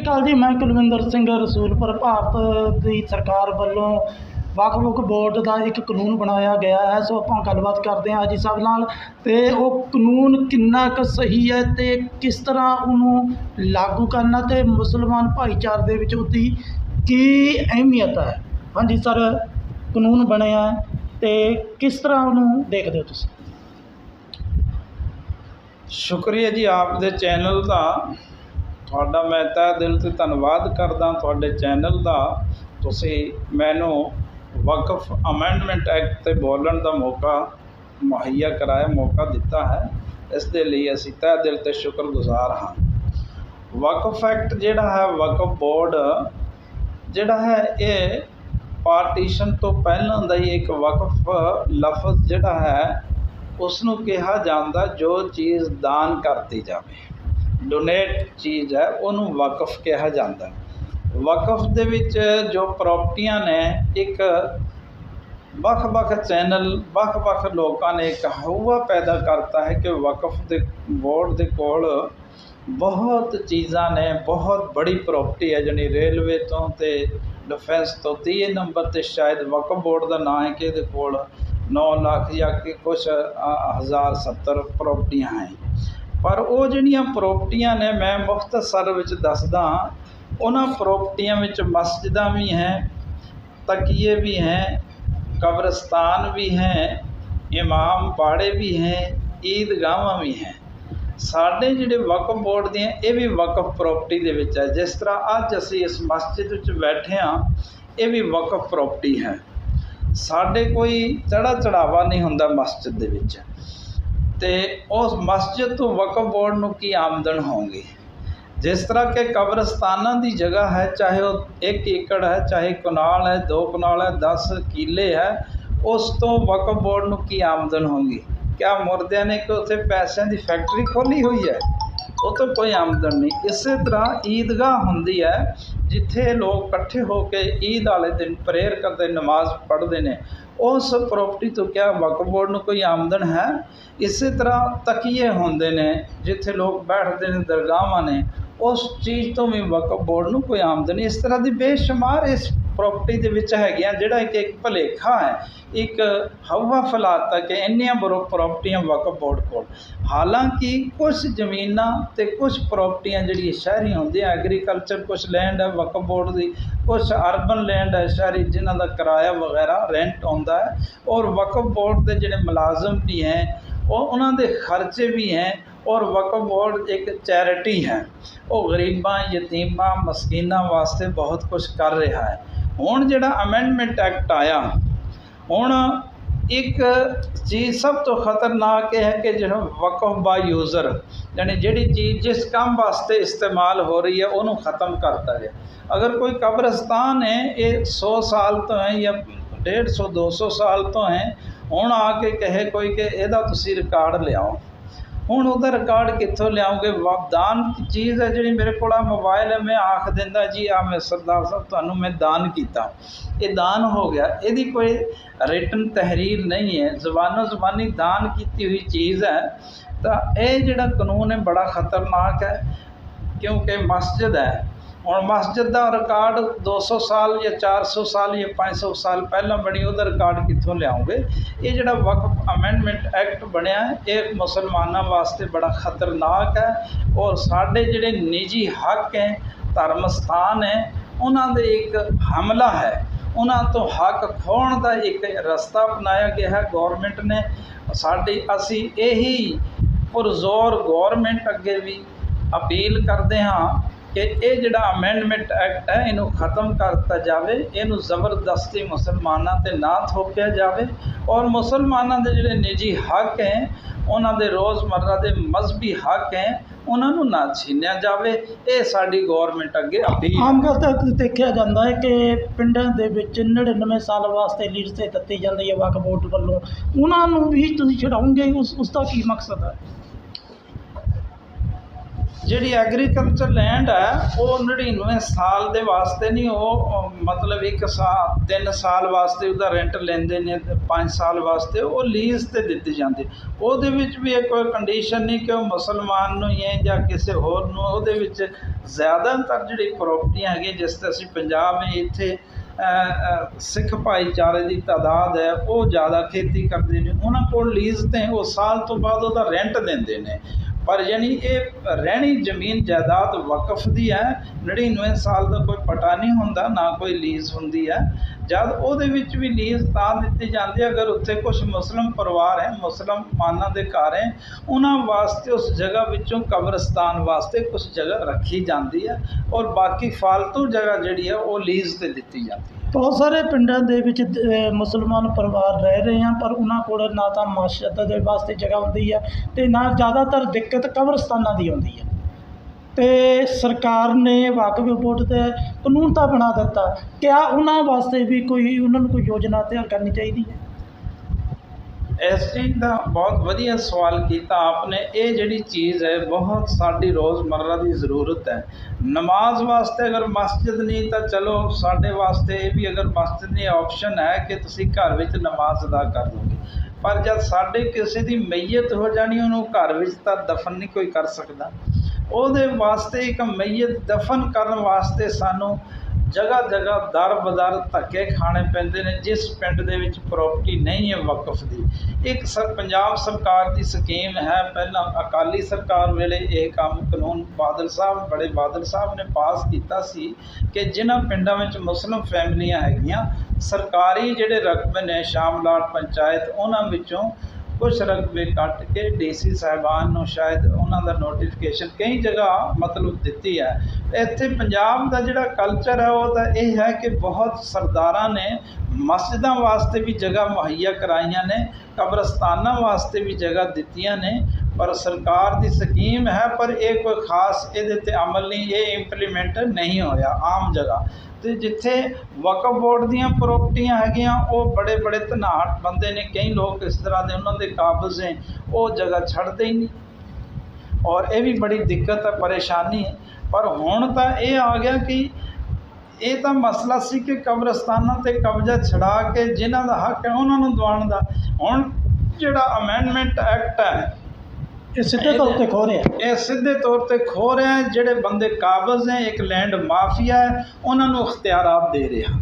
ਸ੍ਰੀ ਅਕਾਲ ਜੀ, ਮੈਂ ਕੁਲਵਿੰਦਰ ਸਿੰਘ ਰਸੂਲਪੁਰ ਭਾਰਤ ਦੀ ਸਰਕਾਰ ਵੱਲੋਂ ਵੱਖ ਵੱਖ ਬੋਰਡ ਦਾ ਇੱਕ ਕਾਨੂੰਨ ਬਣਾਇਆ ਗਿਆ ਹੈ। ਸੋ ਆਪਾਂ ਗੱਲਬਾਤ ਕਰਦੇ ਹਾਂ ਜੀ ਸਾਹਿਬ ਨਾਲ। ਤੇ ਉਹ ਕਾਨੂੰਨ ਕਿੰਨਾ ਕੁ ਸਹੀ ਹੈ ਤੇ ਕਿਸ ਤਰ੍ਹਾਂ ਉਹਨੂੰ ਲਾਗੂ ਕਰਨਾ ਤੇ ਮੁਸਲਮਾਨ ਭਾਈਚਾਰੇ ਦੇ ਵਿੱਚ ਉਹਦੀ ਕੀ ਅਹਿਮੀਅਤ ਹੈ? ਹਾਂਜੀ ਸਰ, ਕਾਨੂੰਨ ਬਣਿਆ ਹੈ ਤੇ ਕਿਸ ਤਰ੍ਹਾਂ ਉਹਨੂੰ ਦੇਖਦੇ ਹੋ ਤੁਸੀਂ? ਸ਼ੁਕਰੀਆ ਜੀ, ਆਪ ਦੇ ਚੈਨਲ ਦਾ ਤੁਹਾਡਾ ਮੈਂ ਤਹਿ ਦਿਲ ਤੋਂ ਧੰਨਵਾਦ ਕਰਦਾ ਤੁਹਾਡੇ ਚੈਨਲ ਦਾ। ਤੁਸੀਂ ਮੈਨੂੰ ਵਕਫ ਅਮੈਂਡਮੈਂਟ ਐਕਟ ਤੇ ਬੋਲਣ ਦਾ ਮੌਕਾ, ਮੁਹੱਈਆ ਕਰਾਇਆ, ਮੌਕਾ ਦਿੱਤਾ ਹੈ। ਇਸ ਦੇ ਲਈ ਅਸੀਂ ਤਹਿ ਦਿਲ ਤੇ ਸ਼ੁਕਰਗੁਜ਼ਾਰ ਹਾਂ। ਵਕਫ ਐਕਟ ਜਿਹੜਾ ਹੈ, ਵਕਫ ਬੋਰਡ ਜਿਹੜਾ ਹੈ ਇਹ ਪਾਰਟੀਸ਼ਨ ਤੋਂ ਪਹਿਲਾਂ ਦਾ ਹੀ ਇੱਕ ਵਕਫ ਲਫ਼ਜ਼ ਜਿਹੜਾ ਹੈ ਉਸ ਨੂੰ ਕਿਹਾ ਜਾਂਦਾ ਜੋ ਚੀਜ਼ ਦਾਨ ਕਰਤੀ ਜਾਵੇ। ਡੋਨੇਟ ਚੀਜ਼ ਹੈ ਉਹਨੂੰ ਵਕਫ ਕਿਹਾ ਜਾਂਦਾ ਵਕਫ ਦੇ ਵਿੱਚ ਜੋ ਪ੍ਰਾਪਰਟੀਆਂ ਨੇ ਇੱਕ ਵੱਖ-ਵੱਖ ਚੈਨਲ ਵੱਖ-ਵੱਖ ਲੋਕਾਂ ਨੇ ਇੱਕ ਹਊਆ ਪੈਦਾ ਕਰਤਾ ਹੈ ਕਿ ਵਕਫ ਦੇ ਬੋਰਡ ਦੇ ਕੋਲ ਬਹੁਤ ਚੀਜ਼ਾਂ ਨੇ ਬਹੁਤ ਬੜੀ ਪ੍ਰਾਪਰਟੀ ਹੈ ਜਾਣੀ ਰੇਲਵੇ ਤੋਂ ਤੇ ਡਿਫੈਂਸ ਤੋਂ। 30 ਨੰਬਰ ਤੇ ਸ਼ਾਇਦ ਵਕਫ ਬੋਰਡ ਦਾ ਨਾਂ ਹੈ ਕਿ ਇਹਦੇ ਕੋਲ 9 ਲੱਖ ਜਾਂ ਕਿ ਕੁਛ ਅ, ਹਜ਼ਾਰ 70 ਪ੍ਰਾਪਰਟੀਆਂ ਹੈ। ਪਰ ਉਹ ਜਿਹੜੀਆਂ ਪ੍ਰੋਪਰਟੀਆਂ ਨੇ, ਮੈਂ ਮੁਖਤਸਰ ਵਿੱਚ ਦੱਸਦਾ ਉਹਨਾਂ ਪ੍ਰੋਪਰਟੀਆਂ ਵਿੱਚ ਮਸਜਿਦਾਂ ਵੀ ਹੈ, ਤਕੀਏ ਵੀ ਹੈ, ਕਬਰਸਤਾਨ ਵੀ ਹੈ, ਇਮਾਮ ਬਾੜੇ ਵੀ ਹੈ, ਈਦਗਾਹਾਂ ਵੀ ਹੈ। ਸਾਡੇ ਜਿਹੜੇ ਵਕਫ ਬੋਰਡ ਦੀਆਂ, ਇਹ ਵੀ ਵਕਫ ਪ੍ਰਾਪਰਟੀ ਦੇ ਵਿੱਚ ਹੈ। ਜਿਸ ਤਰ੍ਹਾਂ ਅੱਜ ਅਸੀਂ ਇਸ ਮਸਜਿਦ ਵਿੱਚ ਬੈਠੇ ਹਾਂ, ਇਹ ਵੀ ਵਕਫ ਪ੍ਰਾਪਰਟੀ ਹੈ। ਸਾਡੇ ਕੋਈ ਚੜਾ ਚੜਾਵਾ ਨਹੀਂ ਹੁੰਦਾ ਮਸਜਿਦ ਦੇ ਵਿੱਚ। ਤੇ ਉਸ ਮਸਜਿਦ ਤੋਂ ਵਕਫ ਬੋਰਡ ਨੂੰ ਕੀ ਆਮਦਨ ਹੋਊਗੀ? ਜਿਸ ਤਰ੍ਹਾਂ ਕਿ ਕਬਰਸਤਾਨਾਂ ਦੀ ਜਗ੍ਹਾ ਹੈ, ਚਾਹੇ ਉਹ 1 ਏਕੜ ਹੈ, ਚਾਹੇ ਕਨਾਲ ਹੈ 2 ਕਨਾਲ ਹੈ 10 ਕਿੱਲੇ ਹੈ, ਉਸ ਤੋਂ ਵਕਫ ਬੋਰਡ ਨੂੰ ਕੀ ਆਮਦਨ ਹੋਊਗੀ? ਕਿਆ ਮੁਰਦਿਆਂ ਨੇ ਕਿ ਉੱਥੇ ਪੈਸਿਆਂ ਦੀ ਫੈਕਟਰੀ ਖੋਲੀ ਹੋਈ ਹੈ? ਉਹ ਤੋਂ ਕੋਈ ਆਮਦਨ ਨਹੀਂ। ਇਸੇ ਤਰ੍ਹਾਂ ਈਦਗਾਹ ਹੁੰਦੀ ਹੈ, ਜਿੱਥੇ ਲੋਕ ਇਕੱਠੇ ਹੋ ਕੇ ਈਦ ਵਾਲੇ ਦਿਨ ਪ੍ਰੇਅਰ ਕਰਦੇ, ਨਮਾਜ਼ ਪੜ੍ਹਦੇ ਨੇ। ਉਸ ਪ੍ਰਾਪਰਟੀ ਤੋਂ ਕਿਆ ਵਕਫ ਬੋਰਡ ਨੂੰ ਕੋਈ ਆਮਦਨ ਹੈ? ਇਸੇ ਤਰ੍ਹਾਂ ਤਕੀਏ ਹੁੰਦੇ ਨੇ, ਜਿੱਥੇ ਲੋਕ ਬੈਠਦੇ ਨੇ, ਦਰਗਾਹਾਂ ਨੇ, ਉਸ ਚੀਜ਼ ਤੋਂ ਵੀ ਵਕਫ ਬੋਰਡ ਨੂੰ ਕੋਈ ਆਮਦਨ ਇਸ ਤਰ੍ਹਾਂ ਦੀ ਬੇਸ਼ੁਮਾਰ ਇਸ ਪ੍ਰਾਪਰਟੀ ਦੇ ਵਿੱਚ ਹੈਗੀਆਂ ਜਿਹੜਾ ਕਿ ਇੱਕ ਭਲੇਖਾ ਹੈ, ਇੱਕ ਹਵਾ ਫਲਾਤਾ ਕਿ ਇੰਨੀਆਂ ਬਰੋ ਪ੍ਰਾਪਰਟੀਆਂ ਵਕਫ ਬੋਰਡ ਕੋਲ। ਹਾਲਾਂਕਿ ਕੁਝ ਜ਼ਮੀਨਾਂ ਤੇ ਕੁਝ ਪ੍ਰਾਪਰਟੀਆਂ ਜਿਹੜੀਆਂ ਸ਼ਹਿਰੀ ਹੁੰਦੀਆਂ ਐਗਰੀਕਲਚਰ ਕੁਝ ਲੈਂਡ ਹੈ ਵਕਫ ਬੋਰਡ ਦੀ ਕੁਝ ਅਰਬਨ ਲੈਂਡ ਹੈ ਸ਼ਹਿਰੀ ਜਿਨ੍ਹਾਂ ਦਾ ਕਿਰਾਇਆ ਵਗੈਰਾ ਰੈਂਟ ਆਉਂਦਾ ਹੈ ਔਰ ਵਕਫ ਬੋਰਡ ਦੇ ਜਿਹੜੇ ਮੁਲਾਜ਼ਮ ਵੀ ਹੈ, ਉਹ ਉਹਨਾਂ ਦੇ ਖਰਚੇ ਵੀ ਹੈ ਔਰ ਵਕਫ ਬੋਰਡ ਇੱਕ ਚੈਰਿਟੀ ਹੈ। ਉਹ ਗਰੀਬਾਂ, ਯਤੀਮਾਂ, ਮਸਕੀਨਾਂ ਵਾਸਤੇ ਬਹੁਤ ਕੁਝ ਕਰ ਰਿਹਾ ਹੈ। ਹੁਣ ਜਿਹੜਾ ਅਮੈਂਡਮੈਂਟ ਐਕਟ ਆਇਆ, ਹੁਣ ਇੱਕ ਚੀਜ਼ ਸਭ ਤੋਂ ਖਤਰਨਾਕ ਇਹ ਹੈ ਕਿ ਜਿਹੜਾ ਵਕਫ ਬਾ ਯੂਜ਼ਰ ਯਾਨੀ ਜਿਹੜੀ ਚੀਜ਼ ਜਿਸ ਕੰਮ ਵਾਸਤੇ ਇਸਤੇਮਾਲ ਹੋ ਰਹੀ ਹੈ, ਉਹਨੂੰ ਖਤਮ ਕਰਤਾ ਗਿਆ ਅਗਰ ਕੋਈ ਕਬਰਸਤਾਨ ਹੈ, ਇਹ 100 ਸਾਲ ਤੋਂ ਹੈ ਜਾਂ 150 200 ਸਾਲ ਤੋਂ ਹੈ, ਹੁਣ ਆ ਕੇ ਕਹੇ ਕੋਈ ਕਿ ਇਹਦਾ ਤੁਸੀਂ ਰਿਕਾਰਡ ਲਿਆਓ। ਹੁਣ ਉਹਦਾ ਰਿਕਾਰਡ ਕਿੱਥੋਂ ਲਿਆਉਂਗੇ ਦਾਨ ਚੀਜ਼ ਹੈ ਜਿਹੜੀ ਮੇਰੇ ਕੋਲ ਆ ਮੋਬਾਈਲ ਹੈ, ਮੈਂ ਆਖ ਦਿੰਦਾ ਜੀ ਆ ਮੈਂ ਸਰਦਾਰ ਸਾਹਿਬ, ਤੁਹਾਨੂੰ ਮੈਂ ਦਾਨ ਕੀਤਾ। ਇਹ ਦਾਨ ਹੋ ਗਿਆ। ਇਹਦੀ ਕੋਈ ਰਿਟਨ ਤਹਿਰੀਰ ਨਹੀਂ ਹੈ। ਜ਼ਬਾਨੋ ਜ਼ਬਾਨੀ ਦਾਨ ਕੀਤੀ ਹੋਈ ਚੀਜ਼ ਹੈ। ਤਾਂ ਇਹ ਜਿਹੜਾ ਕਾਨੂੰਨ ਹੈ, ਬੜਾ ਖਤਰਨਾਕ ਹੈ, ਕਿਉਂਕਿ ਮਸਜਿਦ ਹੈ ਹੁਣ ਮਸਜਿਦ ਦਾ ਰਿਕਾਰਡ 200 ਸਾਲ ਜਾਂ 400 ਸਾਲ ਜਾਂ 500 ਸਾਲ ਪਹਿਲਾਂ ਬਣੀ, ਉਹਦਾ ਰਿਕਾਰਡ ਕਿੱਥੋਂ ਲਿਆਉਂਗੇ ਇਹ ਜਿਹੜਾ ਵਕਫ ਅਮੈਂਡਮੈਂਟ ਐਕਟ ਬਣਿਆ, ਇਹ ਮੁਸਲਮਾਨਾਂ ਵਾਸਤੇ ਬੜਾ ਖਤਰਨਾਕ ਹੈ ਔਰ ਸਾਡੇ ਜਿਹੜੇ ਨਿੱਜੀ ਹੱਕ ਹੈ, ਧਰਮ ਸਥਾਨ ਹੈ, ਉਹਨਾਂ ਦੇ ਇੱਕ ਹਮਲਾ ਹੈ। ਉਹਨਾਂ ਤੋਂ ਹੱਕ ਖੋਹਣ ਦਾ ਇੱਕ ਰਸਤਾ ਅਪਣਾਇਆ ਗਿਆ ਹੈ ਗਵਰਨਮੈਂਟ ਨੇ। ਸਾਡੀ ਅਸੀਂ ਇਹੀ ਪੁਰਜ਼ੋਰ ਗਵਰਨਮੈਂਟ ਅੱਗੇ ਵੀ ਅਪੀਲ ਕਰਦੇ ਹਾਂ ਕਿ ਇਹ ਜਿਹੜਾ ਅਮੈਂਡਮੈਂਟ ਐਕਟ ਹੈ, ਇਹਨੂੰ ਖਤਮ ਕਰ ਦਿੱਤਾ ਜਾਵੇ, ਇਹਨੂੰ ਜ਼ਬਰਦਸਤੀ ਮੁਸਲਮਾਨਾਂ ਤੇ ਨਾ ਥੋਪਿਆ ਜਾਵੇ ਔਰ ਮੁਸਲਮਾਨਾਂ ਦੇ ਜਿਹੜੇ ਨਿੱਜੀ ਹੱਕ ਹੈ, ਉਹਨਾਂ ਦੇ ਰੋਜ਼ਮਰਰਾ ਦੇ ਮਜ਼ਹਬੀ ਹੱਕ ਹੈ, ਉਹਨਾਂ ਨੂੰ ਨਾ ਛੀਨਿਆ ਜਾਵੇ। ਇਹ ਸਾਡੀ ਗਵਰਨਮੈਂਟ ਅੱਗੇ ਅਪੀਲ ਆਮ ਗੱਲ ਤਾਂ ਦੇਖਿਆ ਜਾਂਦਾ ਹੈ ਕਿ ਪਿੰਡਾਂ ਦੇ ਵਿੱਚ 99 ਸਾਲ ਵਾਸਤੇ ਲੀਡਰ ਤੇ ਦਿੱਤੀ ਜਾਂਦੀ ਹੈ ਵਕਫ ਬੋਰਡ ਵੱਲੋਂ। ਉਹਨਾਂ ਨੂੰ ਵੀ ਤੁਸੀਂ ਛਡਾਉਂਗੇ, ਉਸ ਉਸ ਦਾ ਕੀ ਮਕਸਦ ਹੈ? ਜਿਹੜੀ ਐਗਰੀਕਲਚਰ ਲੈਂਡ ਹੈ ਉਹ 99 ਸਾਲ ਦੇ ਵਾਸਤੇ ਨਹੀਂ, ਉਹ ਮਤਲਬ ਇੱਕ ਸਾਲ ਤਿੰਨ ਸਾਲ ਵਾਸਤੇ ਉਹਦਾ ਰੈਂਟ ਲੈਂਦੇ ਨੇ ਤੇ ਪੰਜ ਸਾਲ ਵਾਸਤੇ ਉਹ ਲੀਜ਼ ਤੇ ਦਿੱਤੀ ਜਾਂਦੀ। ਉਹਦੇ ਵਿੱਚ ਵੀ ਇਹ ਕੋਈ ਕੰਡੀਸ਼ਨ ਨਹੀਂ ਕਿ ਉਹ ਮੁਸਲਮਾਨ ਨੂੰ ਹੀ ਹੈ ਜਾਂ ਕਿਸੇ ਹੋਰ ਨੂੰ, ਉਹਦੇ ਵਿੱਚ ਜ਼ਿਆਦਾਤਰ ਜਿਹੜੀ ਪ੍ਰਾਪਰਟੀਆਂ ਹੈਗੀਆਂ ਜਿਸ ਤੇ ਅਸੀਂ ਪੰਜਾਬ ਵਿੱਚ ਇੱਥੇ ਸਿੱਖ ਭਾਈਚਾਰੇ ਦੀ ਤਾਦਾਦ ਹੈ, ਉਹ ਜ਼ਿਆਦਾ ਖੇਤੀ ਕਰਦੇ ਨੇ। ਉਹਨਾਂ ਕੋਲ ਲੀਜ਼ ਤੇ ਉਹ ਸਾਲ ਤੋਂ ਬਾਅਦ ਉਹਦਾ ਰੈਂਟ ਦਿੰਦੇ ਨੇ। ਪਰ ਯਾਨੀ ਇਹ ਰਹਿਣੀ ਜ਼ਮੀਨ ਜਾਇਦਾਦ ਵਕਫ ਦੀ ਹੈ 99 ਸਾਲ ਦਾ ਕੋਈ ਪਟਾ ਨਹੀਂ ਹੁੰਦਾ, ਨਾ ਕੋਈ ਲੀਜ਼ ਹੁੰਦੀ ਹੈ। ਜਦ ਉਹਦੇ ਵਿੱਚ ਵੀ ਲੀਜ਼ ਤਾਂ ਦਿੱਤੀ ਜਾਂਦੀ ਹੈ, ਅਗਰ ਉੱਥੇ ਕੁਝ ਮੁਸਲਮ ਪਰਿਵਾਰ ਹੈ ਮੁਸਲਮਾਨਾਂ ਦੇ ਘਰ ਹੈ, ਉਹਨਾਂ ਵਾਸਤੇ ਉਸ ਜਗ੍ਹਾ ਵਿੱਚੋਂ ਕਬਰਸਤਾਨ ਵਾਸਤੇ ਕੁਝ ਜਗ੍ਹਾ ਰੱਖੀ ਜਾਂਦੀ ਹੈ ਔਰ ਬਾਕੀ ਫालतू ਜਗ੍ਹਾ ਜਿਹੜੀ ਹੈ, ਉਹ ਲੀਜ਼ ਤੇ ਦਿੱਤੀ ਜਾਂਦੀ ਹੈ। ਬਹੁਤ ਸਾਰੇ ਪਿੰਡਾਂ ਦੇ ਵਿੱਚ ਅ, ਮੁਸਲਮਾਨ ਪਰਿਵਾਰ ਰਹਿ ਰਹੇ ਹਨ ਪਰ ਉਹਨਾਂ ਕੋਲ ਨਾ ਤਾਂ ਮਸਜਿਦ ਦੇ ਵਾਸਤੇ ਜਗ੍ਹਾ ਹੁੰਦੀ ਹੈ ਤੇ ਨਾ ਜ਼ਿਆਦਾਤਰ ਦਿੱਕਤ ਕਬਰਸਤਾਨਾਂ ਦੀ ਆਉਂਦੀ ਹੈ ਤੇ ਸਰਕਾਰ ਨੇ ਵਾਕਫ ਬੋਰਡ ਤੇ ਕਾਨੂੰਨ ਤਾਂ ਬਣਾ ਦਿੱਤਾ। ਕਿਆ ਉਹਨਾਂ ਵਾਸਤੇ ਵੀ ਕੋਈ ਉਹਨਾਂ ਨੂੰ ਕੋਈ ਯੋਜਨਾ ਤਿਆਰ ਕਰਨੀ ਚਾਹੀਦੀ ਹੈ? ਇਸ ਚੀਜ਼ ਦਾ ਬਹੁਤ ਵਧੀਆ ਸਵਾਲ ਕੀਤਾ ਆਪਨੇ। ਇਹ ਜਿਹੜੀ ਚੀਜ਼ ਹੈ, ਬਹੁਤ ਸਾਡੀ ਰੋਜ਼ਮਰਰਾ ਦੀ ਜ਼ਰੂਰਤ ਹੈ। ਨਮਾਜ਼ ਵਾਸਤੇ ਅਗਰ ਮਸਜਿਦ ਨਹੀਂ, ਤਾਂ ਚਲੋ ਸਾਡੇ ਵਾਸਤੇ ਇਹ ਵੀ ਅਗਰ ਮਸਜਿਦ ਨਹੀਂ ਆਪਸ਼ਨ ਹੈ ਕਿ ਤੁਸੀਂ ਘਰ ਵਿੱਚ ਨਮਾਜ਼ ਅਦਾ ਕਰ ਲਓਗੇ ਪਰ ਜਦ ਸਾਡੇ ਕਿਸੇ ਦੀ ਮਈਅਤ ਹੋ ਜਾਣੀ, ਉਹਨੂੰ ਘਰ ਵਿੱਚ ਤਾਂ ਦਫਨ ਨਹੀਂ ਕੋਈ ਕਰ ਸਕਦਾ। ਉਹਦੇ ਵਾਸਤੇ ਇੱਕ ਮਈਅਤ ਦਫਨ ਕਰਨ ਵਾਸਤੇ ਸਾਨੂੰ ਜਗ੍ਹਾ ਜਗ੍ਹਾ ਦਰ ਬਦਰ ਧੱਕੇ ਖਾਣੇ ਪੈਂਦੇ ਨੇ, ਜਿਸ ਪਿੰਡ ਦੇ ਵਿੱਚ ਪ੍ਰਾਪਰਟੀ ਨਹੀਂ ਹੈ ਵਕਫ ਦੀ। ਇੱਕ ਸਰ, ਪੰਜਾਬ ਸਰਕਾਰ ਦੀ ਸਕੀਮ ਹੈ, ਪਹਿਲਾਂ ਅਕਾਲੀ ਸਰਕਾਰ ਵੇਲੇ ਇਹ ਕੰਮ ਕਾਨੂੰਨ ਬਾਦਲ ਸਾਹਿਬ, ਬੜੇ ਬਾਦਲ ਸਾਹਿਬ ਨੇ ਪਾਸ ਕੀਤਾ ਸੀ ਕਿ ਜਿਨ੍ਹਾਂ ਪਿੰਡਾਂ ਵਿੱਚ ਮੁਸਲਿਮ ਫੈਮਲੀਆਂ ਹੈਗੀਆਂ, ਸਰਕਾਰੀ ਜਿਹੜੇ ਰਕਬੇ ਨੇ ਸ਼ਾਮਲਾਟ ਪੰਚਾਇਤ, ਉਹਨਾਂ ਵਿੱਚੋਂ ਕੁਝ ਰਕਬੇ ਕੱਟ ਕੇ ਡੀਸੀ ਸਾਹਿਬਾਨ ਨੂੰ ਸ਼ਾਇਦ ਉਹਨਾਂ ਦਾ ਨੋਟੀਫਿਕੇਸ਼ਨ ਕਈ ਜਗ੍ਹਾ ਮਤਲਬ ਦਿੱਤੀ ਹੈ। ਇੱਥੇ ਪੰਜਾਬ ਦਾ ਜਿਹੜਾ ਕਲਚਰ ਹੈ, ਉਹ ਤਾਂ ਇਹ ਹੈ ਕਿ ਬਹੁਤ ਸਰਦਾਰਾਂ ਨੇ ਮਸਜਿਦਾਂ ਵਾਸਤੇ ਵੀ ਜਗ੍ਹਾ ਮੁਹੱਈਆ ਕਰਾਈਆਂ ਨੇ, ਕਬਰਸਤਾਨਾਂ ਵਾਸਤੇ ਵੀ ਜਗ੍ਹਾ ਦਿੱਤੀਆਂ ਨੇ। ਪਰ ਸਰਕਾਰ ਦੀ ਸਕੀਮ ਹੈ, ਪਰ ਇਹ ਕੋਈ ਖਾਸ ਇਹਦੇ ਤੇ ਅਮਲ ਨਹੀਂ, ਇਹ ਇੰਪਲੀਮੈਂਟ ਨਹੀਂ ਹੋਇਆ ਆਮ ਜਗ੍ਹਾ। ਤੇ ਜਿੱਥੇ ਵਕਫ ਬੋਰਡ ਦੀਆਂ ਪ੍ਰਾਪਰਟੀਆਂ ਹੈਗੀਆਂ, ਉਹ ਬੜੇ ਬੜੇ ਧਨਾਟ ਬੰਦੇ ਨੇ, ਕਈ ਲੋਕ ਇਸ ਤਰ੍ਹਾਂ ਦੇ ਉਹਨਾਂ ਦੇ ਕਾਬਜ਼ ਨੇ, ਉਹ ਜਗ੍ਹਾ ਛੱਡਦੇ ਹੀ ਨਹੀਂ। ਔਰ ਇਹ ਵੀ ਬੜੀ ਦਿੱਕਤ ਹੈ, ਪਰੇਸ਼ਾਨੀ ਹੈ। ਪਰ ਹੁਣ ਤਾਂ ਇਹ ਆ ਗਿਆ ਕਿ ਇਹ ਤਾਂ ਮਸਲਾ ਸੀ ਕਿ ਕਬਰਸਤਾਨਾਂ ਤੇ ਕਬਜ਼ਾ ਛਡਾ ਕੇ ਜਿਨ੍ਹਾਂ ਦਾ ਹੱਕ ਹੈ, ਉਹਨਾਂ ਨੂੰ ਦਿਵਾਉਣ ਦਾ। ਹੁਣ ਜਿਹੜਾ ਅਮੈਂਡਮੈਂਟ ਐਕਟ ਹੈ ਇਹ ਸਿੱਧੇ ਤੌਰ ਤੇ ਖੋ ਰਿਹਾ। ਇਹ ਸਿੱਧੇ ਤੌਰ ਤੇ ਖੋ ਰਿਹਾ, ਜਿਹੜੇ ਬੰਦੇ ਕਾਬਜ਼ ਹੈ ਇੱਕ ਲੈਂਡ ਮਾਫੀਆ ਹੈ, ਉਹਨਾਂ ਨੂੰ ਅਖਤਿਆਰਾਤ ਦੇ ਰਿਹਾ।